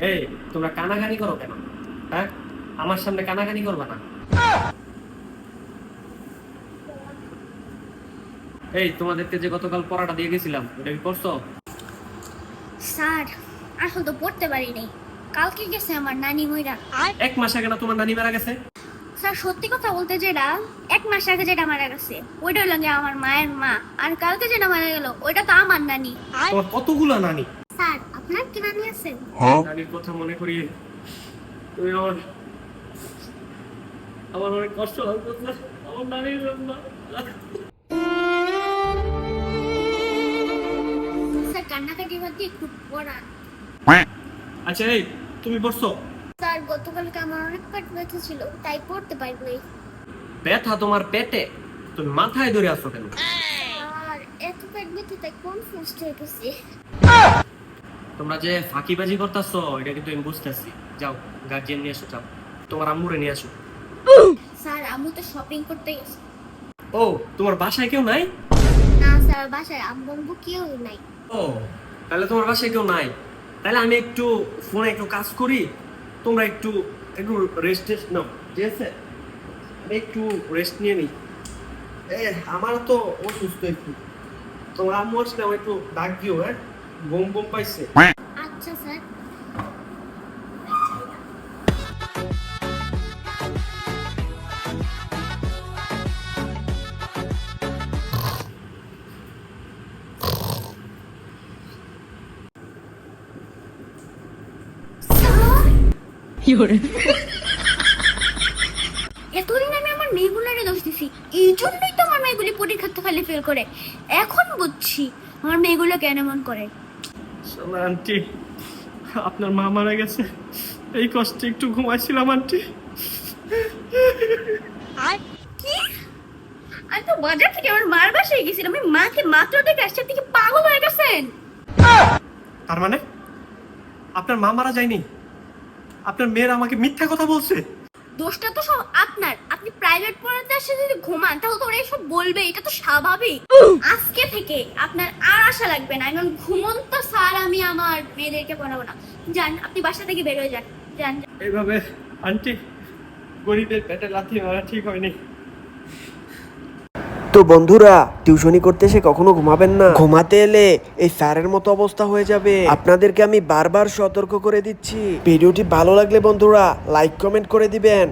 এই তোমরা কানাকানি করো কেন? হ্যাঁ? আমার সামনে কানাকানি করবা না? এই তোমাদেরকে যে গতকাল পড়াটা দিয়ে গেছিলাম ওটা কি করছ স্যার আসলে তো পড়তে পারিনি কালকে গেছে আমার নানি মইরা। এক মাস আগে না তোমার নানি মারা গেছে? স্যার সত্যি কথা বলতে যেটা এক মাস আগে যেটা মারা গেছে ওইটা লাগে আমার মায়ের মা। আর কালকে যেটা মারা গেল ওইটা তো আমার নানি। তোমার কতগুলো নানি? স্যার আপনার কি নানি আছে নানির কথা মনে করিয়ে তুমি আমার আমার অনেক কষ্ট হচ্ছে আমার নানির জন্য। কান্নাকাটি একটু আচ্ছা এই তুমি পড়ছো? স্যার গতকালকে আমার অনেক পেট ব্যথা ছিল তাই পড়তে পারব ব্যথা তোমার পেটে? তুমি মাথায় ধরে আসছো কেন? আর এত পেট ব্যথা তাই কনফিউজ হয়ে গেছি। তোমরা যে ফাঁকিবাজি করতেছো এটা কিন্তু আমি বুঝতেছি। যাও গার্জিয়ান নিয়ে আসো যাও। তোমার আম্মুরে নিয়ে আসো। স্যার আমি তো শপিং করতে গেছি। ও তোমার বাসায় কেউ নাই? না স্যার বাসায় আম্মু আম্মু কেউ নাই। ও তাহলে তোমার বাসায় কেউ নাই? তাহলে আমি একটু ফোনে একটু কাজ করি। তোমরা একটু একটু রেস্ট টেস্ট নাও ঠিক আছে? আমি একটু রেস্ট নিয়ে নিই। এ আমার তো অসুস্থ একটু। তোমার আম্মু আসলে আমার একটু ডাক দিও হ্যাঁ? বোম বোম পাইছে। আচ্ছা স্যার। এতদিন আমি আমার মেয়েগুলারে দোষ দিছি। এই জন্যই তো আমার মেয়েগুলি পরীক্ষাতে খালি ফেল করে। এখন বুঝছি আমার মেয়েগুলো কেন এমন করে। আন্টি। আপনার মা মারা গেছে। এই কষ্টে একটু ঘুমাইছিলাম আন্টি। কি? আমি তো বাজার থেকে আমার মার বাসায় গেছিলাম। আমি মাকে মাত্র দেখে আসছে আপনি কি পাগল হয়ে গেছেন? তার মানে? আপনার মা মারা যায়নি? আপনার মেয়ের আমাকে মিথ্যা কথা বলছে? দোষটা তো সব আপনার। আপনি প্রাইভেট পড়াতে আসে যদি ঘুমান তাহলে তো ওরা এসব বলবে। এটা তো স্বাভাবিক। আজকে থেকে আপনার আর আশা লাগবে না। এখন ঘুমন্ত স্যার আমি মেয়েদেরকে পড়াবো না। যান আপনি বাসা থেকে বের হয়ে যান। যান যান। এইভাবে আন্টি গরিবের পেটে লাথি মারা ঠিক হয়নি। তো বন্ধুরা টিউশনি করতে এসে কখনো ঘুমাবেন না। ঘুমাতে এলে এই স্যারের মতো অবস্থা হয়ে যাবে। আপনাদেরকে আমি বারবার সতর্ক করে দিচ্ছি। ভিডিওটি ভালো লাগলে বন্ধুরা লাইক কমেন্ট করে দিবেন।